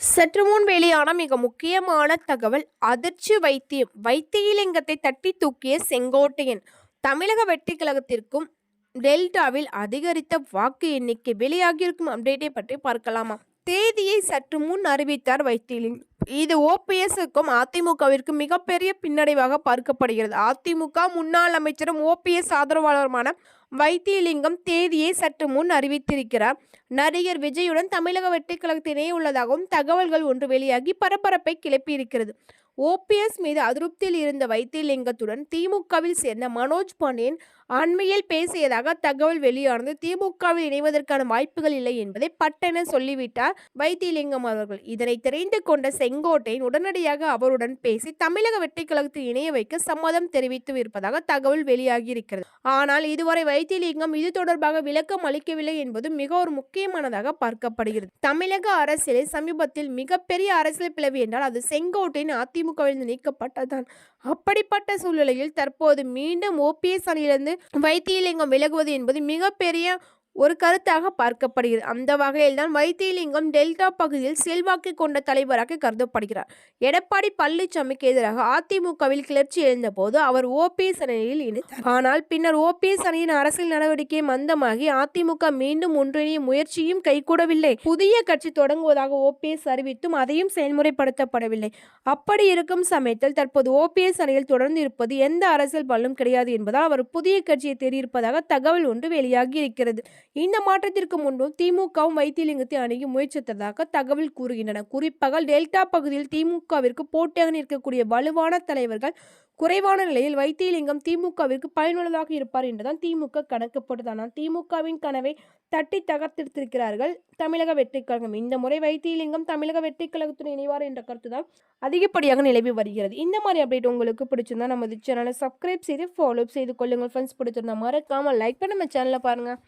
சற்று முன் வெளியான மிக முக்கியமான தகவல் அதிர்ச்சி வைத்தியம். வைத்தியலிங்கத்தை தட்டி தூக்கிய செங்கோட்டையன். தமிழக வெற்றி கழகத்திற்கும் டெல்டாவில் அதிகரித்த வாக்கு எண்ணிக்கை வெளியாகியிருக்கும் அப்டேட்டை பற்றி பார்க்கலாமா? தேதியை சற்று முன் அறிவித்தார் வைத்தியலிங்கம் இது ஓபிஎஸ்க்கும் அதிமுகவிற்கும் மிகப்பெரிய பின்னடைவாக பார்க்கப்படுகிறது. அதிமுக முன்னாள் அமைச்சரும் ஓபிஎஸ் ஆதரவாளருமான வைத்தியலிங்கம் தேதியை சற்று முன் அறிவித்திருக்கிறார். நடிகர் விஜயுடன் தமிழக வெற்றிக் உள்ளதாகவும் தகவல்கள் ஒன்று வெளியாகி பரபரப்பை கிளப்பியிருக்கிறது. ஓபிஎஸ் மீது அதிருப்தியில் இருந்த வைத்தியலிங்கத்துடன் திமுகவில் சேர்ந்த மனோஜ் பாண்டியன் அண்மையில் பேசியதாக தகவல் வெளியானது. திமுகவில் இணைவதற்கான வாய்ப்புகள் இல்லை என்பதை பட்டென சொல்லிவிட்டார் வைத்தியலிங்கம் அவர்கள். இதனை தெரிந்து கொண்ட செங்கோட்டையன் உடனடியாக அவருடன் பேசி தமிழக வெற்றிக் கழகத்தில் இணைய வைக்க சம்மதம் தெரிவித்து இருப்பதாக தகவல் வெளியாகியிருக்கிறது. ஆனால் இதுவரை வைத்தியலிங்கம் இது தொடர்பாக விளக்கம் அளிக்கவில்லை என்பது மிக ஒரு முக்கியமானதாக பார்க்கப்படுகிறது. தமிழக அரசியலில் சமீபத்தில் மிகப்பெரிய அரசியல் பிளவு என்றால் அது செங்கோட்டையின் அதிமுகவில் நீக்கப்பட்டதுதான் அப்படிப்பட்ட சூழ்நிலையில் தற்போது மீண்டும் ஓபிஎஸ் அணியிலிருந்து வைத்தியலிங்கம் விலகுவது என்பது மிகப்பெரிய ஒரு கருத்தாக பார்க்கப்படுகிறது. அந்த வகையில் தான் வைத்தியலிங்கம் டெல்டா பகுதியில் செல்வாக்கு கொண்ட தலைவராக கருதப்படுகிறார். எடப்பாடி பழனிசாமிக்கு எதிராக அதிமுகவில் கிளர்ச்சி எழுந்தபோது அவர் ஓபிஎஸ் அணியில் இணைந்தார். ஆனால் பின்னர் ஓபிஎஸ் அணியின் அரசியல் நடவடிக்கை மந்தமாகி அதிமுக மீண்டும் ஒன்றிணைய முயற்சியும் கைகூடவில்லை. புதிய கட்சி தொடங்குவதாக ஓபிஎஸ் அறிவித்தும் அதையும் செயல்முறைப்படுத்தப்படவில்லை. அப்படி இருக்கும் சமயத்தில் தற்போது ஓபிஎஸ் அணியில் தொடர்ந்து இருப்பது எந்த அரசியல் பலனும் கிடையாது என்பதால் அவர் புதிய கட்சியை தேடியிருப்பதாக தகவல் ஒன்று வெளியாகி இருக்கிறது. இந்த மாற்றத்திற்கு முன்பும் திமுகவும் வைத்தியலிங்கத்தை அணுகி முயற்சித்ததாக தகவல் கூறுகின்றன. குறிப்பாக டெல்டா பகுதியில் திமுகவிற்கு போட்டியாக நிற்கக்கூடிய வலுவான தலைவர்கள் குறைவான நிலையில் வைத்தியலிங்கம் திமுகவிற்கு பயனுள்ளதாக இருப்பார் என்றுதான் திமுக கணக்கு ஆனால் திமுகவின் கனவை தட்டி தகர்த்தெடுத்திருக்கிறார்கள் தமிழக வெற்றிக் கழகம். இந்த முறை வைத்தியலிங்கம் தமிழக வெற்றிக் கழகத்துடன் இணைவார் என்ற கருத்து தான் அதிகப்படியாக நிலவி வருகிறது. இந்த மாதிரி அப்டேட் உங்களுக்கு பிடிச்சிருந்தா நமது சேனலை சப்ஸ்கிரைப் செய்து ஃபாலோ செய்து கொள்ளுங்கள். ஃப்ரெண்ட்ஸ் பிடிச்சிருந்தா மறக்காமல் லைக் பண்ண நம்ம சேனலை பாருங்கள்